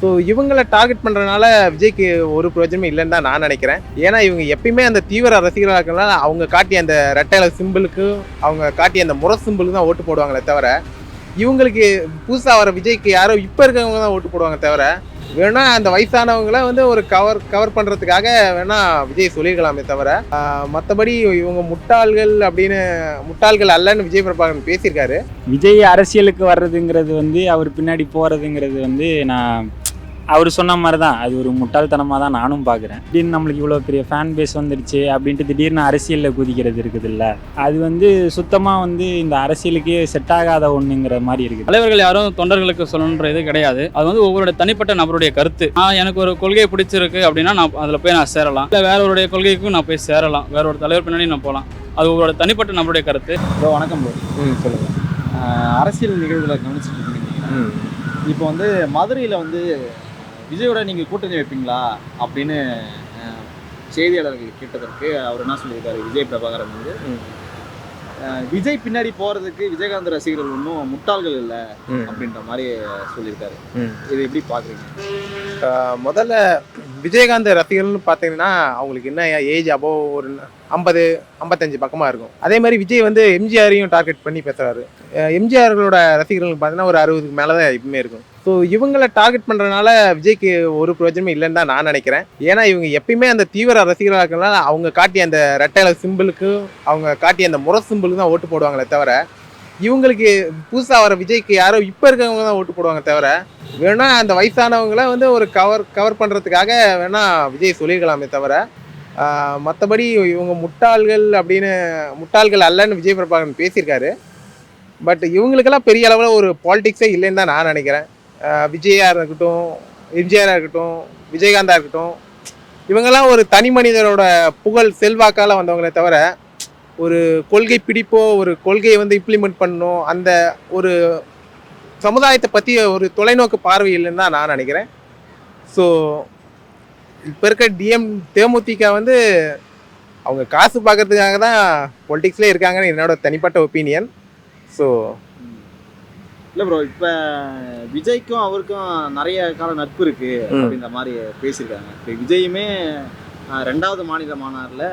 So இவங்களை target பண்ணுறதுனால விஜய்க்கு ஒரு பிரயோஜனமும் இல்லைன்னு தான் நான் நினைக்கிறேன். ஏன்னா இவங்க எப்பயுமே அந்த தீவிர ரசிகர்களாக இருக்கிறனால அவங்க காட்டிய அந்த ரெட்டையில சிம்பிளுக்கு அவங்க காட்டிய அந்த முறை சிம்பிளுக்கு தான் ஓட்டு போடுவாங்களே தவிர இவங்களுக்கு புதுசாக வர விஜய்க்கு யாரோ இப்போ இருக்கிறவங்க தான் ஓட்டு போடுவாங்க தவிர வேணா அந்த வயசானவங்கள வந்து ஒரு கவர் கவர் பண்ணுறதுக்காக வேணா விஜய் சொல்லியிருக்கலாமே தவிர மற்றபடி இவங்க முட்டாள்கள் அப்படின்னு முட்டாள்கள் அல்லன்னு விஜய் பிரபாகரன் பேசியிருக்காரு. விஜய் அரசியலுக்கு வர்றதுங்கிறது வந்து அவர் பின்னாடி போகிறதுங்கிறது வந்து நான் அவர் சொன்ன மாதிரி தான் அது ஒரு முட்டாள்தனமாக தான் நானும் பார்க்குறேன் திடீர்னு நம்மளுக்கு இவ்வளோ பெரிய ஃபேன் பேஸ் வந்துடுச்சு அப்படின்ட்டு திடீர்னு அரசியலில் குதிக்கிறது இருக்குதுல்ல. அது வந்து சுத்தமாக வந்து இந்த அரசியலுக்கே செட் ஆகாத ஒன்றுங்கிற மாதிரி இருக்குது. தலைவர்கள் யாரும் தொண்டர்களுக்கு சொல்லணுன்ற இது கிடையாது. அது வந்து ஒவ்வொருடைய தனிப்பட்ட நபருடைய கருத்து. நான் எனக்கு ஒரு கொள்கை பிடிச்சிருக்கு அப்படின்னா நான் அதில் போய் நான் சேரலாம். இல்லை வேற ஒருடைய கொள்கைக்கும் நான் போய் சேரலாம். வேற ஒரு தலைவர் பின்னாடி நான் போகலாம் அது ஒவ்வொரு தனிப்பட்ட நபருடைய கருத்து. ப்ரோ வணக்கம் ப்ரோ. ம் சொல்லுங்கள் அரசியல் நிகழ்வுகளை கவனிச்சுட்டு இருக்கீங்க. ம். இப்போ வந்து மதுரையில் வந்து விஜயோட நீங்கள் கூட்டணி வைப்பீங்களா? அப்படின்னு செய்தியாளர்கள் கேட்டதற்கு அவர் என்ன சொல்லியிருக்காரு? விஜய் பிரபாகரன் வந்து விஜய் பின்னாடி போகிறதுக்கு விஜயகாந்த் ரசிகர்கள் ஒன்றும் முட்டாள்கள் இல்லை அப்படின்ற மாதிரி சொல்லியிருக்காரு. இது எப்படி பார்க்குறீங்க முதல்ல விஜயகாந்த் ரசிகர்கள்னு பார்த்தீங்கன்னா அவங்களுக்கு என்ன ஏஜ் அபோ ஒரு ஐம்பது ஐம்பத்தஞ்சு பக்கமாக இருக்கும். அதே மாதிரி விஜய் வந்து எம்ஜிஆரையும் டார்கெட் பண்ணி பேசுகிறாரு எம்ஜிஆர்களோட ரசிகர்கள் பார்த்தீங்கன்னா ஒரு அறுபதுக்கு மேலே தான் எப்பவுமே இருக்கும். ஸோ இவங்களை டார்கெட் பண்ணுறதுனால விஜய்க்கு ஒரு பிரயோஜனமும் இல்லைன்னு தான் நான் நினைக்கிறேன். ஏன்னா இவங்க எப்பயுமே அந்த தீவிர ரசிகராக இருக்கிறனால அவங்க காட்டிய அந்த ரெட்டையில சிம்பிளுக்கு அவங்க காட்டிய அந்த முறை சிம்பிளுக்கு தான் ஓட்டு போடுவாங்களே தவிர இவங்களுக்கு புதுசாக வர விஜய்க்கு யாரோ இப்போ இருக்கவங்க தான் ஓட்டு போடுவாங்க தவிர வேணா அந்த வயசானவங்கள வந்து ஒரு கவர் கவர் பண்ணுறதுக்காக வேணா விஜய் சொல்லியிருக்கலாமே தவிர மற்றபடி இவங்க முட்டாள்கள் அப்படின்னு முட்டாள்கள் அல்லன்னு விஜய் பிரபாகரன் பேசியிருக்காரு. பட் இவங்களுக்கெல்லாம் பெரிய அளவில் ஒரு பாலிடிக்ஸே இல்லைன்னு தான் நான் நினைக்கிறேன். ஆஹ் விஜயா இருக்கட்டும் எம்ஜிஆராக இருக்கட்டும் விஜயகாந்தா இருக்கட்டும் இவங்கெல்லாம் ஒரு தனி மனிதரோட புகழ் செல்வாக்கால் வந்தவங்களே தவிர ஒரு கொள்கை பிடிப்போ ஒரு கொள்கையை வந்து இம்ப்ளிமெண்ட் பண்ணணும் அந்த ஒரு சமுதாயத்தை பற்றி ஒரு தொலைநோக்கு பார்வை இல்லைன்னு தான் நான் நினைக்கிறேன். ஸோ இப்போ இருக்க டிஎம் தேமுதிக வந்து அவங்க காசு பார்க்கறதுக்காக தான் பொலிட்டிக்ஸ்லேயே இருக்காங்கன்னு என்னோட தனிப்பட்ட ஒப்பீனியன் ஸோ இல்லை ப்ரோ இப்போ விஜய்க்கும் அவருக்கும் நிறைய கால நட்பு இருக்கு. அப்படின்ற மாதிரி பேசியிருக்காங்க. இப்போ விஜயுமே ரெண்டாவது மாநில மாநாட்டில்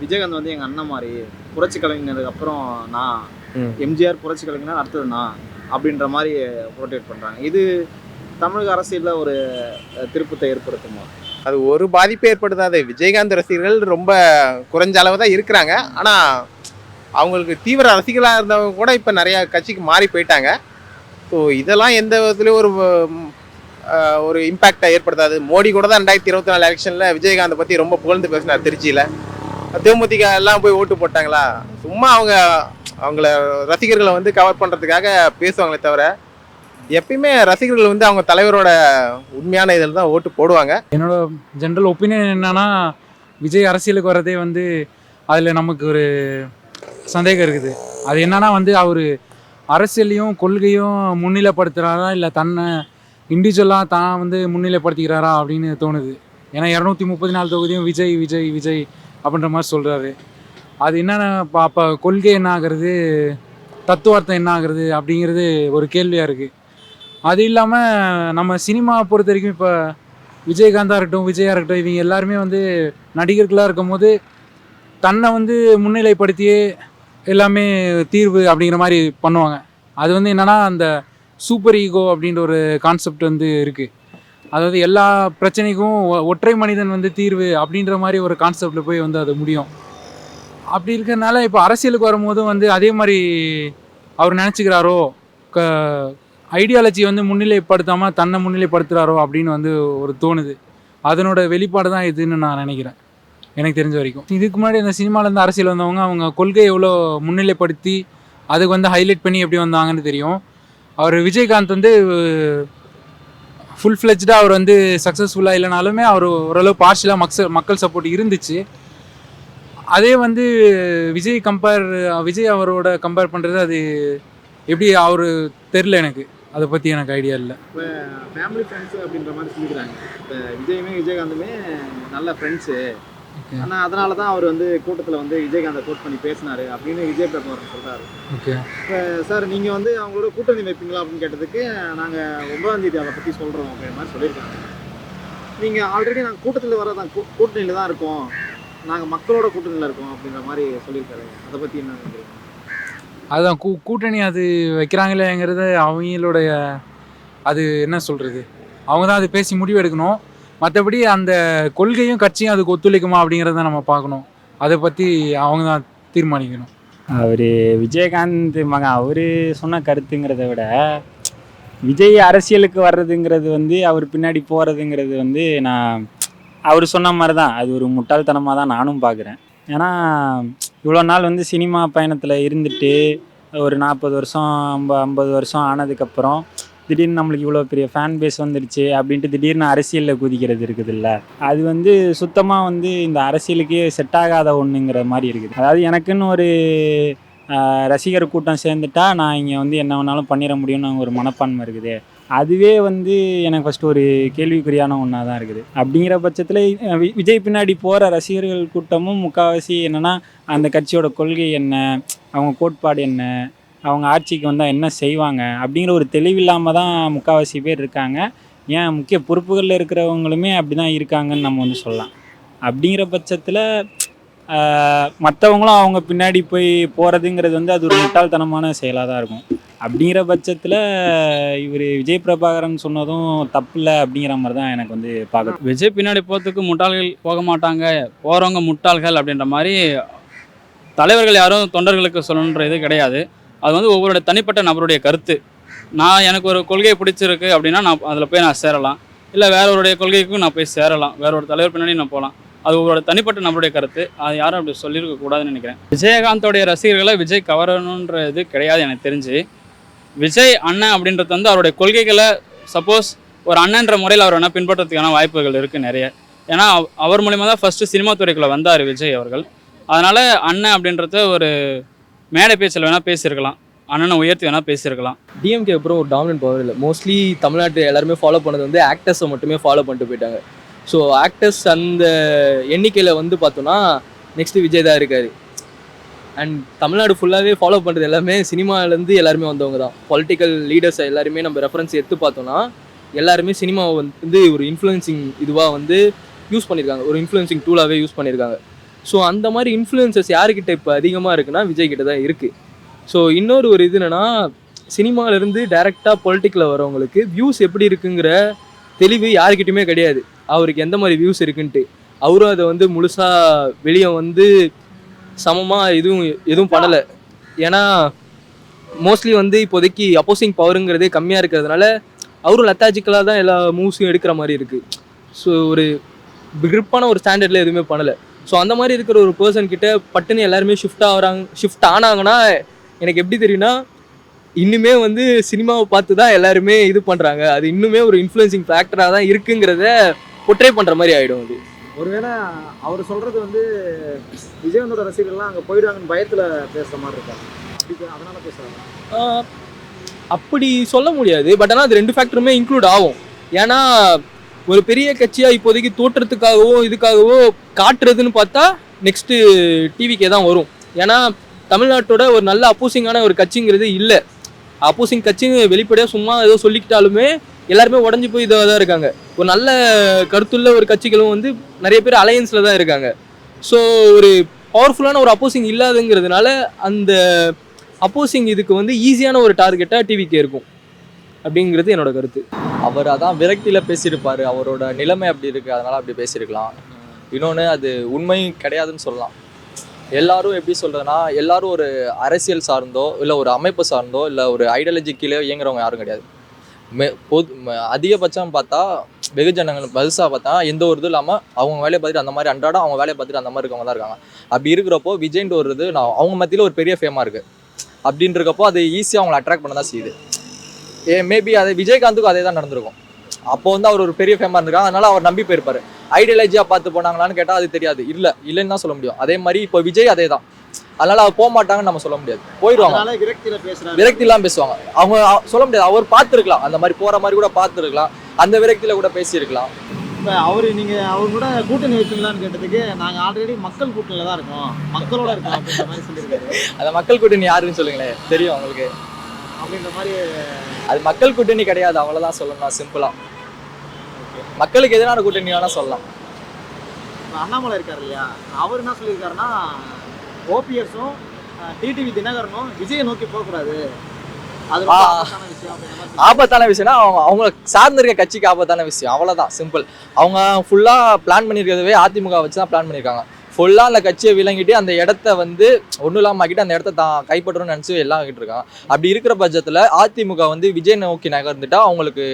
விஜயகாந்த் வந்து எங்கள் அண்ணன் மாதிரி புரட்சி கலைஞருக்கு அப்புறம் நான் எம்ஜிஆர் புரட்சி கலைஞர் அடுத்தது நான் அப்படின்ற மாதிரி ப்ரோட்டேட் பண்ணுறாங்க இது தமிழக அரசியலில் ஒரு திருப்பத்தை ஏற்படுத்துமா? அது ஒரு பாதிப்பு ஏற்படுத்தாது. விஜயகாந்த் ரசிகர்கள் ரொம்ப குறைஞ்ச அளவு தான் இருக்கிறாங்க. ஆனால் அவங்களுக்கு தீவிர ரசிகர்களாக இருந்தவங்க கூட இப்போ நிறையா கட்சிக்கு மாறி போயிட்டாங்க. ஸோ இதெல்லாம் எந்த விதத்துலேயும் ஒரு ஒரு இம்பேக்டை ஏற்படுத்தாது. மோடி கூட தான் ரெண்டாயிரத்தி இருபத்தி நாலு எலெக்ஷனில் விஜயகாந்தை பற்றி ரொம்ப புகழ்ந்து பேசினார் திருச்சியில். தேமுதிக எல்லாம் போய் ஓட்டு போட்டாங்களா? சும்மா அவங்க அவங்கள ரசிகர்களை வந்து கவர் பண்ணுறதுக்காக பேசுவாங்களே தவிர எப்பயுமே ரசிகர்கள் வந்து அவங்க தலைவரோட உண்மையான இதில் தான் ஓட்டு போடுவாங்க. என்னோட ஜென்ரல் ஒப்பீனியன் என்னன்னா விஜய் அரசியலுக்கு வர்றதே வந்து அதில் நமக்கு ஒரு சந்தேகம் இருக்குது. அது என்னன்னா வந்து அவர் அரசியலையும் கொள்கையும் முன்னிலைப்படுத்துகிறாரா இல்லை தன்னை இண்டிவிஜுவலாக தான் வந்து முன்னிலைப்படுத்திக்கிறாரா அப்படின்னு தோணுது. ஏன்னா இரநூத்தி முப்பத்தி நாலு தொகுதியும் விஜய் விஜய் விஜய் அப்படின்ற மாதிரி சொல்கிறாரு அது என்னென்ன அப்போ கொள்கை என்ன ஆகுறது? தத்துவார்த்தம் என்ன ஆகுறது? அப்படிங்கிறது ஒரு கேள்வியாக இருக்குது அது இல்லாமல் நம்ம சினிமா பொறுத்த வரைக்கும் இப்போ விஜயகாந்தாக இருக்கட்டும் விஜயா இருக்கட்டும் இவங்க எல்லாருமே வந்து நடிகர்களாக இருக்கும்போது தன்னை வந்து முன்னிலைப்படுத்தியே எல்லாமே தீர்வு அப்படிங்கிற மாதிரி பண்ணுவாங்க. அது வந்து என்னன்னா அந்த சூப்பர் ஈகோ அப்படின்ற ஒரு கான்செப்ட் வந்து இருக்குது அதாவது எல்லா பிரச்சனைக்கும் ஒ- ஒற்றை மனிதன் வந்து தீர்வு அப்படின்ற மாதிரி ஒரு கான்செப்டில் போய் வந்து அது முடியும். அப்படி இருக்கிறதுனால இப்போ அரசியலுக்கு வரும்போது வந்து அதே மாதிரி அவர் நினச்சிக்கிறாரோ க ஐடியாலஜி வந்து முன்னிலைப்படுத்தாமல் தன்னை முன்னிலைப்படுத்துகிறாரோ அப்படின்னு வந்து ஒரு தோணுது. அதனோட வெளிப்பாடு தான் இதுன்னு நான் நினைக்கிறேன். எனக்கு தெரிஞ்ச வரைக்கும். இதுக்கு முன்னாடி அந்த சினிமாலேருந்து அரசியல் வந்தவங்க அவங்க கொள்கையை எவ்வளோ முன்னிலைப்படுத்தி அதுக்கு வந்து ஹைலைட் பண்ணி எப்படி வந்தாங்கன்னு தெரியும். அவர் விஜயகாந்த் வந்து ஃபுல் ஃப்ளெஜ்டாக அவர் வந்து சக்ஸஸ்ஃபுல்லாக இல்லைனாலுமே அவர் ஓரளவு பார்ஷலாக மக்கள் மக்கள் சப்போர்ட் இருந்துச்சு. அதே வந்து விஜய் கம்பேர் விஜய் அவரோட கம்பேர் பண்ணுறது அது எப்படி அவர் தெரில எனக்கு. அதை பற்றி எனக்கு ஐடியா இல்லை. இப்போ ஃபேமிலி ஃப்ரெண்ட்ஸு அப்படின்ற மாதிரி சொல்லிக்கிறாங்க. இப்போ விஜயுமே விஜயகாந்துமே நல்ல ஃப்ரெண்ட்ஸு Okay. ஆனா அதனால தான் அவர் வந்து கூட்டத்துல வந்து விஜயகாந்தை கோட் பண்ணி பேசினாரு அப்படின்னு விஜய் பிரபாகரன் சொல்றாரு. ஓகே. சார் நீங்க வந்து அவங்களோட கூட்டணி வைப்பீங்களா அப்படின்னு கேட்டதுக்கு நாங்க ஒன்பதாம் தேதி அதை பத்தி சொல்றோம் அப்படின்ற மாதிரி சொல்லியிருக்காங்க. நீங்க ஆல்ரெடி நாங்க கூட்டத்துல வரதான் கூ- கூட்டணியில தான் இருக்கோம். நாங்க மக்களோட கூட்டணியில இருக்கோம் அப்படின்ற மாதிரி சொல்லியிருக்காரு. அதை பத்தி என்ன நினைக்கிறீங்க? அதுதான் கூ கூட்டணி அது வைக்கிறாங்களேங்கிறது அவங்களுடைய அது என்ன சொல்கிறது அவங்க தான் அது பேசி முடிவு எடுக்கணும். மற்றபடி அந்த கொள்கையும் கட்சியும் அதுக்கு ஒத்துழைக்குமா அப்படிங்கிறத நம்ம பார்க்கணும். அதை பற்றி அவங்க தான் தீர்மானிக்கணும். அவர் விஜயகாந்த் மகன் அவர் சொன்ன கருத்துங்கிறத விட விஜய் அரசியலுக்கு வர்றதுங்கிறது வந்து அவர் பின்னாடி போகிறதுங்கிறது வந்து நான் அவர் சொன்ன மாதிரி தான் அது ஒரு முட்டாள்தனமாக தான் நானும் பார்க்குறேன். ஏன்னா இவ்வளோ நாள் வந்து சினிமா பயணத்தில் இருந்துட்டு ஒரு நாற்பது வருஷம் ஐம்ப ஐம்பது வருஷம் ஆனதுக்கப்புறம் திடீர்னு நம்மளுக்கு இவ்வளோ பெரிய ஃபேன் பேஸ் வந்துடுச்சு அப்படின்ட்டு திடீர்னு அரசியலில் குதிக்கிறது இருக்குதுல்ல. அது வந்து சுத்தமாக வந்து இந்த அரசியலுக்கே செட் ஆகாத ஒன்றுங்கிற மாதிரி இருக்குது. அதாவது எனக்குன்னு ஒரு ரசிகர் கூட்டம் சேர்ந்துட்டா நான் இங்கே வந்து என்ன வேணாலும் பண்ணிட முடியும்னு ஒரு மனப்பான்மை இருக்குது. அதுவே வந்து எனக்கு ஃபஸ்ட்டு ஒரு கேள்விக்குறியான ஒன்றா தான் இருக்குது. அப்படிங்கிற பட்சத்தில் விஜய் பின்னாடி போகிற ரசிகர்கள் கூட்டமும் முக்கால்வாசி என்னென்னா அந்த கட்சியோட கொள்கை என்ன? அவங்க கோட்பாடு என்ன? அவங்க ஆட்சிக்கு வந்தால் என்ன செய்வாங்க? அப்படிங்கிற ஒரு தெளிவில்லாமல் தான் முக்கால்வாசி பேர் இருக்காங்க. ஏன் முக்கிய பொறுப்புகளில் இருக்கிறவங்களுமே அப்படி தான் இருக்காங்கன்னு நம்ம வந்து சொல்லலாம். அப்படிங்கிற பட்சத்தில் மற்றவங்களும் அவங்க பின்னாடி போய் போகிறதுங்கிறது வந்து அது ஒரு முட்டாள்தனமான செயலாக தான் இருக்கும். அப்படிங்கிற பட்சத்தில் இவர் விஜய் பிரபாகரன் சொன்னதும் தப்பு இல்லை அப்படிங்கிற மாதிரி தான் எனக்கு வந்து பார்க்க விஜய் பின்னாடி போகிறதுக்கு முட்டாள்கள் போக மாட்டாங்க. போகிறவங்க முட்டாள்கள் அப்படின்ற மாதிரி தலைவர்கள் யாரும் தொண்டர்களுக்கு சொல்லணுன்ற இது கிடையாது. அது வந்து ஒவ்வொருடைய தனிப்பட்ட நபருடைய கருத்து. நான் எனக்கு ஒரு கொள்கை பிடிச்சிருக்கு அப்படின்னா நான் அதில் போய் நான் சேரலாம். இல்லை வேற ஒருடைய கொள்கைக்கும் நான் போய் சேரலாம். வேற ஒரு தலைவர் பின்னாடி நான் போகலாம் அது ஒவ்வொரு தனிப்பட்ட நபருடைய கருத்து. அது யாரும் அப்படி சொல்லியிருக்க கூடாதுன்னு நினைக்கிறேன். விஜயகாந்தோடைய ரசிகர்களை விஜய் கவரணுன்ற இது கிடையாது எனக்கு தெரிஞ்சு. விஜய் அண்ணன் அப்படின்றது வந்து அவருடைய கொள்கைகளை சப்போஸ் ஒரு அண்ணன்ற முறையில் அவர் வேணால் பின்பற்றதுக்கான வாய்ப்புகள் இருக்குது நிறைய. ஏன்னா அவர் மூலிமா தான் ஃபஸ்ட்டு சினிமா துறைக்குள்ளே வந்தார் விஜய் அவர்கள். அதனால் அண்ணன் அப்படின்றத ஒரு மேடை பேச்சில் வேணால் பேசியிருக்கலாம். அண்ணனை உயர்த்தி வேணால் பேசியிருக்கலாம். டிஎம்கே அப்புறம் ஒரு டாமினன்ட் பவர் இல்லை. மோஸ்ட்லி தமிழ்நாட்டு எல்லாருமே ஃபாலோ பண்ணது வந்து ஆக்டர்ஸை மட்டுமே ஃபாலோ பண்ணிட்டு போயிட்டாங்க. ஸோ ஆக்டர்ஸ் அந்த எண்ணிக்கையில் வந்து பார்த்தோன்னா நெக்ஸ்ட் விஜய் தான் இருக்காரு. அண்ட் தமிழ்நாடு ஃபுல்லாகவே ஃபாலோ பண்ணுறது எல்லாமே சினிமாலேருந்து எல்லாருமே வந்தவங்க தான். பொலிட்டிக்கல் லீடர்ஸ் எல்லாருமே நம்ம ரெஃபரன்ஸ் எடுத்து பார்த்தோன்னா எல்லாருமே சினிமாவை வந்து ஒரு இன்ஃப்ளூயன்சிங் இதுவாக வந்து யூஸ் பண்ணியிருக்காங்க ஒரு இன்ஃப்ளூயன்சிங் டூலாகவே யூஸ் பண்ணியிருக்காங்க ஸோ அந்த மாதிரி இன்ஃப்ளூயன்சஸ் யாருக்கிட்ட இப்போ அதிகமாக இருக்குன்னா விஜய் கிட்ட தான் இருக்குது ஸோ இன்னொரு ஒரு இது என்னென்னா சினிமாவிலேருந்து டேரெக்டாக பொலிட்டிக்கில் வரவங்களுக்கு வியூஸ் எப்படி இருக்குங்கிற தெளிவு யாருக்கிட்டையுமே கிடையாது. அவருக்கு எந்த மாதிரி வியூஸ் இருக்குன்ட்டு. அவரும் அதை வந்து முழுசாக வெளியே வந்து சமமாக எதுவும் எதுவும் பண்ணலை. ஏன்னா மோஸ்ட்லி வந்து இப்போதைக்கு அப்போசிங் பவருங்கிறதே கம்மியாக இருக்கிறதுனால அவரும் லத்தாஜிக்கலாக தான் எல்லா மூவ்ஸையும் எடுக்கிற மாதிரி இருக்குது ஸோ ஒரு கிரிப்பான ஒரு ஸ்டாண்டர்டில் எதுவுமே பண்ணலை. ஸோ அந்த மாதிரி இருக்கிற ஒரு பர்சன் கிட்ட பட்டுன்னு எல்லாருமே ஷிஃப்ட் ஆகுறாங்க ஷிஃப்ட் ஆனாங்கன்னா எனக்கு எப்படி தெரியும்னா இன்னுமே வந்து சினிமாவை பார்த்து தான் எல்லாருமே இது பண்ணுறாங்க அது இன்னுமே ஒரு இன்ஃப்ளூயன்சிங் ஃபேக்டராக தான் இருக்குங்கிறத பொட்ரே பண்ணுற மாதிரி ஆகிடும் அது. ஒருவேளை அவர் சொல்றது வந்து விஜயகாந்தோட ரசிகர்கள்லாம் அங்க போயிடுவாங்கன்னு பயத்துல பேசுற மாதிரி இருக்காங்க அதனால பேசுறாங்க. ஆஹ் அப்படி சொல்ல முடியாது. பட் ஆனால் அது ரெண்டு ஃபேக்டருமே இன்க்ளூட் ஆகும். ஏன்னா ஒரு பெரிய கட்சியாக இப்போதைக்கு தோற்றத்துக்காகவோ இதுக்காகவோ காட்டுறதுன்னு பார்த்தா நெக்ஸ்ட்டு டிவிக்கே தான் வரும். ஏன்னா தமிழ்நாட்டோட ஒரு நல்ல அப்போசிங்கான ஒரு கட்சிங்கிறது இல்லை. அப்போசிங் கட்சிங்க வெளிப்படையாக சும்மா ஏதோ சொல்லிக்கிட்டாலுமே எல்லாருமே உடஞ்சி போய் இதாக தான் இருக்காங்க. ஒரு நல்ல கருத்துள்ள ஒரு கட்சிகளும் வந்து நிறைய பேர் அலையன்ஸில் தான் இருக்காங்க. ஸோ ஒரு பவர்ஃபுல்லான ஒரு அப்போசிங் இல்லாதுங்கிறதுனால அந்த அப்போசிங் இதுக்கு வந்து ஈஸியான ஒரு டார்கெட்டாக டிவிக்கு இருக்கும். அப்படிங்கிறது என்னோட கருத்து. அவர் அதான் விரக்தியில் பேசியிருப்பார். அவரோட நிலைமை அப்படி இருக்குது அதனால் அப்படி பேசியிருக்கலாம். இன்னொன்று அது உண்மை கிடையாதுன்னு சொல்லலாம். எல்லாரும் எப்படி சொல்கிறதுனா எல்லாரும் ஒரு அரசியல் சார்ந்தோ இல்லை ஒரு அமைப்பு சார்ந்தோ இல்லை ஒரு ஐடியாலஜி கீழே இயங்குறவங்க யாரும் கிடையாது. மெ பொது ம- அதிகபட்சம் பார்த்தா வெகுஜனங்கள் பெருசாக பார்த்தா எந்த ஒரு இதுவும் இல்லாமல் அவங்க வேலையை பார்த்துட்டு அந்த மாதிரி அன்றாடம் அவங்க வேலையை பார்த்துட்டு அந்த மாதிரி இருக்கவங்க தான் இருக்காங்க. அப்படி இருக்கிறப்போ விஜய்ன்ட்டு ஒரு இது நான் அவங்க மத்தியில் ஒரு பெரிய ஃபேமாக இருக்குது அப்படின்றக்கப்போ அது ஈஸியாக அவங்களை அட்ராக்ட் பண்ண தான் செய்யுது. ஏ மேபி அது விஜயகாந்துக்கும் அதே தான் நடந்திருக்கும். அப்போ வந்து அவர் ஒரு பெரிய ஃபேமாக இருந்திருக்காங்க அதனால அவர் நம்பி போயிருப்பாரு. ஐடியாலஜியாக பார்த்து போனாங்களான்னு கேட்டால் அது தெரியாது. இல்லை இல்லைன்னு தான் சொல்ல முடியும். அதே மாதிரி இப்போ விஜய் அதே தான் அதனால அவர் போக மாட்டாங்கன்னு நம்ம சொல்ல முடியாது. போயிடுவாங்க விரக்திலாம் பேசுவாங்க. அவங்க சொல்ல முடியாது. அவர் பார்த்துருக்கலாம். அந்த மாதிரி போற மாதிரி கூட பார்த்துருக்கலாம். அந்த விரக்தியில கூட பேசியிருக்கலாம். இப்போ அவர் நீங்கள் அவர் கூட கூட்டணி வைப்பீங்களான்னு கேட்டதுக்கு நாங்கள் ஆல்ரெடி மக்கள் கூட்டணியில் தான் இருக்கோம். மக்களோட இருக்கோம் அந்த மக்கள் கூட்டணி யாருன்னு சொல்லுங்களேன். தெரியும் அவங்களுக்கு அப்படின்ற மாதிரி அது மக்கள் கூட்டணி கிடையாது அவ்வளோதான் சொல்லணும் சிம்பிளா மக்களுக்கு எதிரான கூட்டணி வேணா சொல்லலாம். அண்ணாமலை இருக்கார் இல்லையா? அவர் என்ன சொல்லியிருக்காருன்னா ஓபிஎஸும் டிடிவி தினகரனும் விஜயை நோக்கி போகக்கூடாது ஆபத்தான விஷயம்னா அவங்க அவங்க சார்ந்திருக்க கட்சிக்கு ஆபத்தான விஷயம். அவ்வளோதான் சிம்பிள் அவங்க ஃபுல்லாக பிளான் பண்ணியிருக்கிறதுவே அதிமுக வச்சு தான் பிளான் பண்ணியிருக்காங்க. ஃபுல்லாக அந்த கட்சியை விளங்கிட்டு அந்த இடத்த வந்து ஒன்றும் இல்லாமல் ஆக்கிட்டு அந்த இடத்த தான் கைப்பற்றணும்னு நினச்சி எல்லாம் ஆகிட்டு இருக்காங்க. அப்படி இருக்கிற பட்சத்தில் அதிமுக வந்து விஜய் நோக்கி நகர்ந்துட்டா அவங்களுக்கு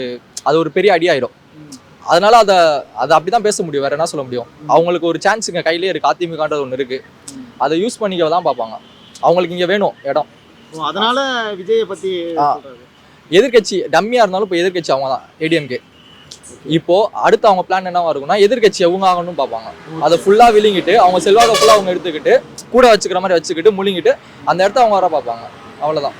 அது ஒரு பெரிய அடியாயிடும் அதனால அதை அதை அப்படி தான் பேச முடியும். வேற என்ன சொல்ல முடியும்? அவங்களுக்கு ஒரு சான்ஸ் இங்கே கையிலே இருக்கு. அதிமுகன்றது ஒன்று இருக்கு. அதை யூஸ் பண்ணிக்க தான் பார்ப்பாங்க. அவங்களுக்கு இங்கே வேணும் இடம். அதனால விஜயை. சொல்றாரு எதிர்க்கட்சி டம்மியாக இருந்தாலும் இப்போ எதிர்க்கட்சி அவங்க தான். ஏடிஎம்கே இப்போ அடுத்து அவங்க பிளான் என்னவா இருக்கும்னா எதிர்க்கட்சி அவங்க ஆகணும்னு பார்ப்பாங்க. அதை ஃபுல்லாக விழுங்கிட்டு அவங்க செல்வாக்கை ஃபுல்லாக அவங்க எடுத்துக்கிட்டு கூட வச்சுக்கிற மாதிரி வச்சுக்கிட்டு முழுங்கிட்டு அந்த இடத்த அவங்க வர பார்ப்பாங்க. அவ்வளோதான்